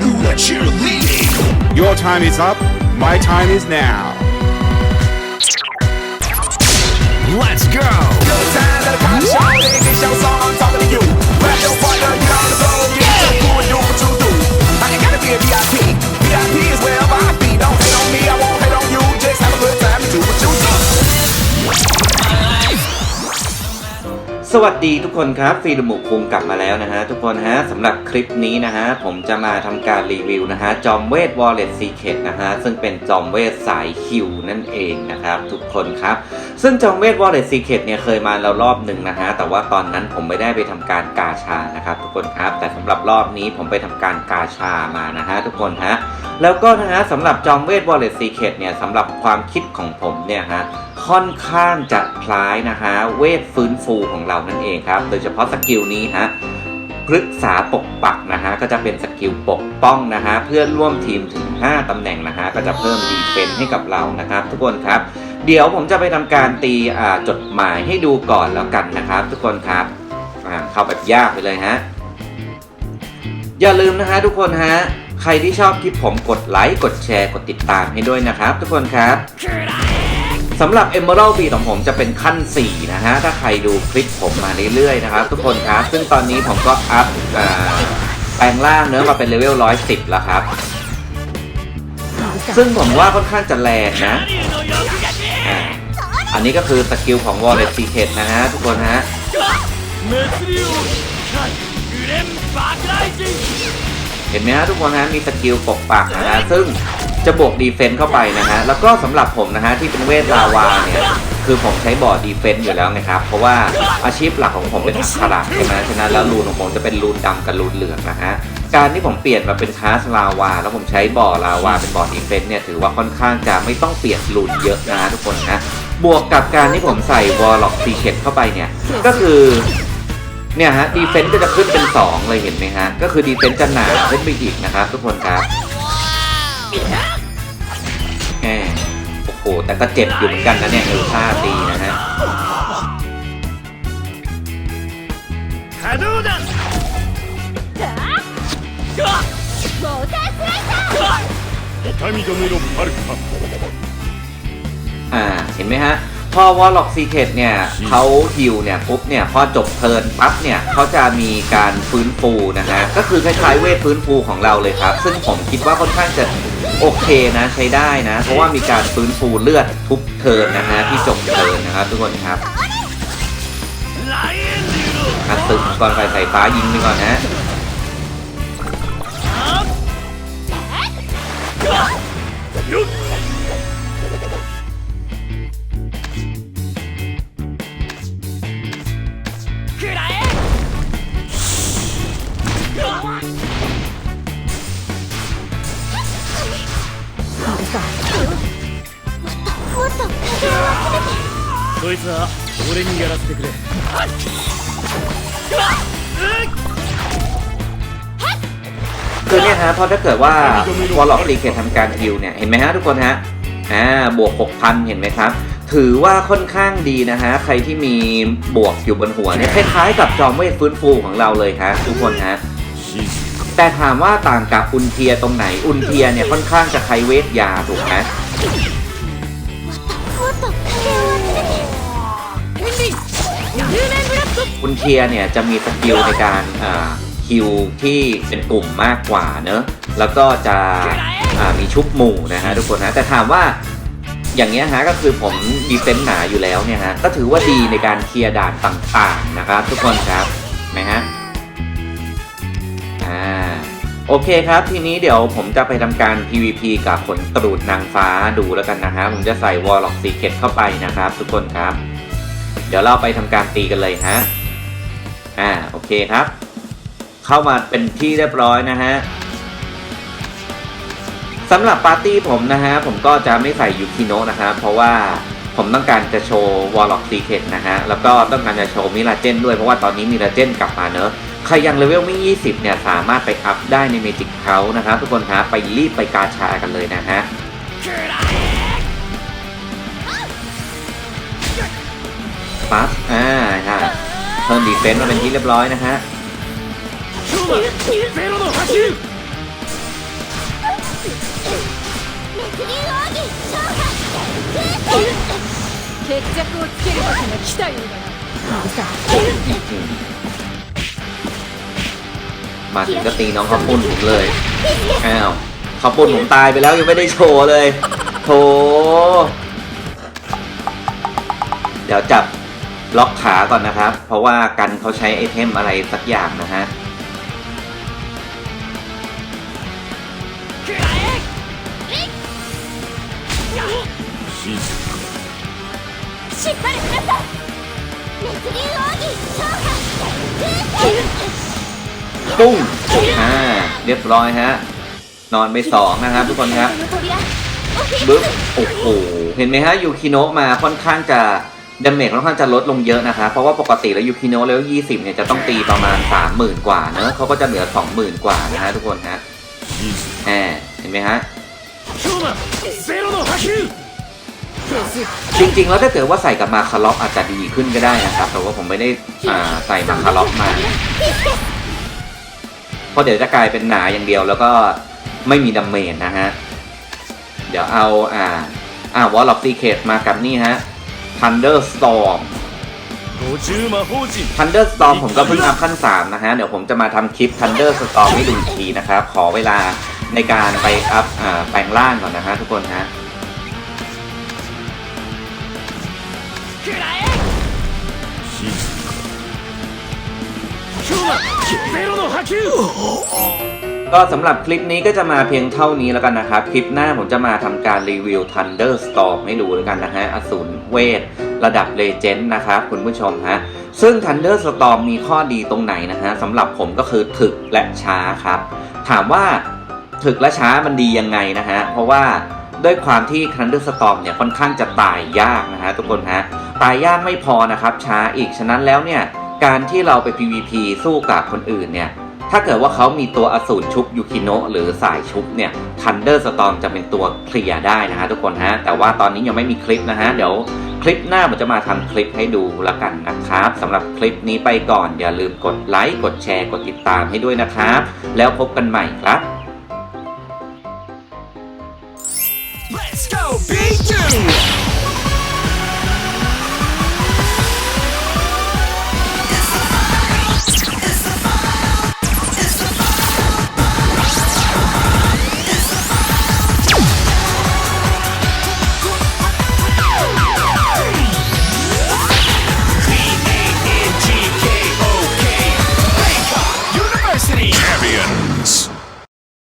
cheerleading. Your time is up. My time is now. Let's go. สวัสดีทุกคนครับฟีดหมูคุงกลับมาแล้วนะฮะทุกคนฮะสำหรับคลิปนี้นะฮะผมจะมาทำการรีวิวนะฮะจอมเวท Wallet Secret นะฮะซึ่งเป็นจอมเวทสายคิวนั่นเองนะครับทุกคนครับซึ่งจอมเวท Wallet Secret เนี่ยเคยมาแล้วรอบหนึ่งนะฮะแต่ว่าตอนนั้นผมไม่ได้ไปทำการกาชานะครับทุกคนครับแต่สำหรับรอบนี้ผมไปทำการกาชามานะฮะทุกคนฮะ แล้วก็นะฮะสำหรับจอมเวท Wallet Secret เนี่ยสำหรับความคิดของผมเนี่ยฮะค่อนข้างจะคล้ายนะฮะเวทฟื้นฟูของเรานั่นเองครับ โดยเฉพาะสกิลนี้ฮะพฤกษาปกปักนะฮะก็จะเป็นสกิลปกป้องนะฮะเพื่อนร่วมทีมถึง 5ตำแหน่งนะฮะก็จะเพิ่มดีเฟนต์ให้กับเรานะครับ ทุกคนครับ เดี๋ยวผมจะไปทำการตีจดหมายให้ดูก่อนแล้วกันนะครับ ทุกคนครับเข้าแบบยากไปเลยฮะอย่าลืมนะฮะทุกคนฮะ ใครที่ชอบคลิปผมกดไลค์กดแชร์กดติดตามให้ด้วยนะครับ ทุกคนครับสำหรับ Emerald ปีของผมจะเป็นขั้น 4 นะฮะ ถ้าใครดูคลิปผมมาเรื่อยๆนะครับ ทุกคนครับ ซึ่งตอนนี้ผมก็อัพแปลงร่างเนื้อมาเป็นเลเวล 110 แล้วครับ ซึ่งผมว่าค่อนข้างจะแรงนะ อันนี้ก็คือสกิลของ Wallet Secret นะฮะ ทุกคนฮะ ห็นไหมฮะทุกคนฮะมีสกิลปกปักนะฮะซึ่งจะบวกดีเฟนต์เข้าไปนะฮะแล้วก็สำหรับผมนะฮะที่เป็นเวทลาวาเนี่ยคือผมใช้บอร์ดดีเฟนต์อยู่แล้วนะครับ เพราะว่าอาชีพหลักของผมเป็นอักขระใช่ไหมฉะนั้นแล้วรูนของผมจะเป็นรูนดำกับรูนเหลืองนะฮะการที่ผมเปลี่ยนมาเป็นคลาสลาวา แล้วผมใช้บอร์ดลาวาเป็นบอร์ดดีเฟนต์เนี่ยถือว่าค่อนข้างจะไม่ต้องเปลี่ยนรูนเยอะนะฮะทุกคนนะบวกกับการที่ผมใส่วอลล็อกซีเคทเข้าไปเนี่ยก็คือ เนี่ยฮะดีเฟนต์ก็จะขึ้นเป็น 2 เลยเห็นไหมฮะ ก็คือดีเฟนต์จะหนาขึ้นไปอีกนะครับทุกคนครับแหมโอ้โห แต่ก็เจ็บอยู่เหมือนกันนะเนี่ยเออท่าตีนะฮะอ่า เห็นไหมฮะ พอวอลล็อกซีเคทเนี่ยเขาฮิวเนี่ยปุ๊บเนี่ยพอจบเทิร์นปั๊บเนี่ยเขาจะมีการฟื้นฟูนะฮะก็คือคล้ายๆเวทฟื้นฟูของเราเลยครับ ซึ่งผมคิดว่าค่อนข้างจะโอเคนะใช้ได้นะ เพราะว่ามีการฟื้นฟูเลือดทุกเทิร์นนะฮะที่จบเทิร์นนะครับทุกคนครับอัดตึกก่อนไฟสายฟ้ายิงไปก่อนนะ こいつは俺にやらせてくれ คือเนี่ยฮะเพราะถ้าเกิดว่าวอลล็อกรีเคททำการฮิวเนี่ย เห็นไหมฮะทุกคนฮะ อ่า บวก 6,000 เห็นไหมครับ ถือว่าค่อนข้างดีนะฮะ ใครที่มีบวกอยู่บนหัวเนี่ย คล้ายๆกับจอมเวทฟื้นฟูของเราเลยครับทุกคนฮะ แต่ถามว่าต่างกับอุนเทียตรงไหน อุนเทียเนี่ยค่อนข้างจะใช้เวทยาถูกไหม อุนเทียเนี่ยจะมีสกิลในการฮิวที่เป็นกลุ่มมากกว่าเนอะแล้วก็จะมีชุบหมู่นะฮะทุกคนนะแต่ถามว่าอย่างเงี้ยฮะก็คือผมดีเฟนต์หนาอยู่แล้วเนี่ยฮะก็ถือว่าดีในการเคลียร์ด่านต่างๆนะครับ ทุกคนครับนไหมฮะอ่าโอเคครับ ทีนี้เดี๋ยวผมจะไปทำการ PVP กับขนตรูดนางฟ้าดูแล้วกันนะฮะผมจะใส่วอลล็อกซีเคทเข้าไปนะครับ ทุกคนครับ เดี๋ยวเราไปทำการตีกันเลยฮะ อ่าโอเคครับ เข้ามาเป็นที่เรียบร้อยนะฮะสำหรับปาร์ตี้ผมนะฮะ ผมก็จะไม่ใส่ยูคิโนะนะครับเพราะว่าผมต้องการจะโชว์วอลล็อกซีเคทนะฮะ แล้วก็ต้องการจะโชว์มิลาเจนด้วยเพราะว่าตอนนี้มิลาเจนกลับมาเนอะใครยังเลเวลไม่ 20 เนี่ย สามารถไปอัพได้ในเมจิกเขานะครับทุกคนครับไปรีบไปกาชากันเลยนะฮะปั๊บอ่า เพิ่มดีเฟนต์มาเป็นที่เรียบร้อยนะฮะ。มาถึงก็ตีน้องข้าปุ้นผมเลยอ้าวข้าปุ้นผมตายไปแล้วยังไม่ได้โชว์เลยโถเดี๋ยวจับ ล็อกขาก่อนนะครับ เพราะว่ากันเขาใช้ไอเทมอะไรสักอย่างนะฮะตุ้งอ่าเรียบร้อยฮะ นอนไปสองนะครับทุกคนครับบึ๊บโอ้โห เห็นไหมฮะยูคิโนะมาค่อนข้างจะ ดาเมจค่อนข้างจะลดลงเยอะนะคะ เพราะว่าปกติแล้วยูพีโนะเลเวสิบเนี่ยจะต้องตีประมาณสามหมื่นกว่าเนอะเขาก็จะเหลือสองหมื่นกว่านะฮะทุกคนฮะแหมเห็นไหมฮะจริงๆ แล้วถ้าเกิดว่าใส่กับมาคาล็อกอาจจะดีขึ้นก็ได้นะครับ แต่ว่าผมไม่ได้ใส่มาคาล็อกมา เพราะเดี๋ยวจะกลายเป็นหนาอย่างเดียวแล้วก็ไม่มีดาเมจนะฮะ เดี๋ยวเอาอ่าอ่าวอลล็อกซีเคทมากับนี่ฮะ Thunderstorm ทันเดอร์สตอมผมก็เพิ่งอัพขั้น 3 นะฮะ เดี๋ยวผมจะมาทำคลิปทันเดอร์สตอมให้ดูทีนะครับ ขอเวลาในการไปอัพแปลงล่างก่อนนะฮะทุกคนฮะคิว ก็สำหรับคลิปนี้ก็จะมาเพียงเท่านี้แล้วกันนะครับ คลิปหน้าผมจะมาทำการรีวิว Thunderstorm ให้ดูแล้วกันนะฮะอสูรเวท ระดับเลเจนด์นะครับคุณผู้ชมฮะซึ่ง Thunderstorm มีข้อดีตรงไหนนะฮะสำหรับผมก็คือถึกและช้าครับ ถามว่าถึกและช้ามันดียังไงนะฮะเพราะว่าด้วยความที่ Thunderstorm เนี่ยค่อนข้างจะตายยากนะฮะทุกคนฮะตายยากไม่พอนะครับช้าอีกฉะนั้นแล้วเนี่ยการที่เราไป PVP สู้กับคนอื่นเนี่ย ถ้าเกิดว่าเขามีตัวอสูรชุบยูคิโนะหรือสายชุบเนี่ยทันเดอร์สตอมจะเป็นตัวเคลียร์ได้นะฮะทุกคนฮะแต่ว่าตอนนี้ยังไม่มีคลิปนะฮะเดี๋ยวคลิปหน้าผมจะมาทำคลิปให้ดูละกันนะครับสำหรับคลิปนี้ไปก่อนอย่าลืมกดไลค์กดแชร์กดติดตามให้ด้วยนะครับ แล้วพบกันใหม่ครับ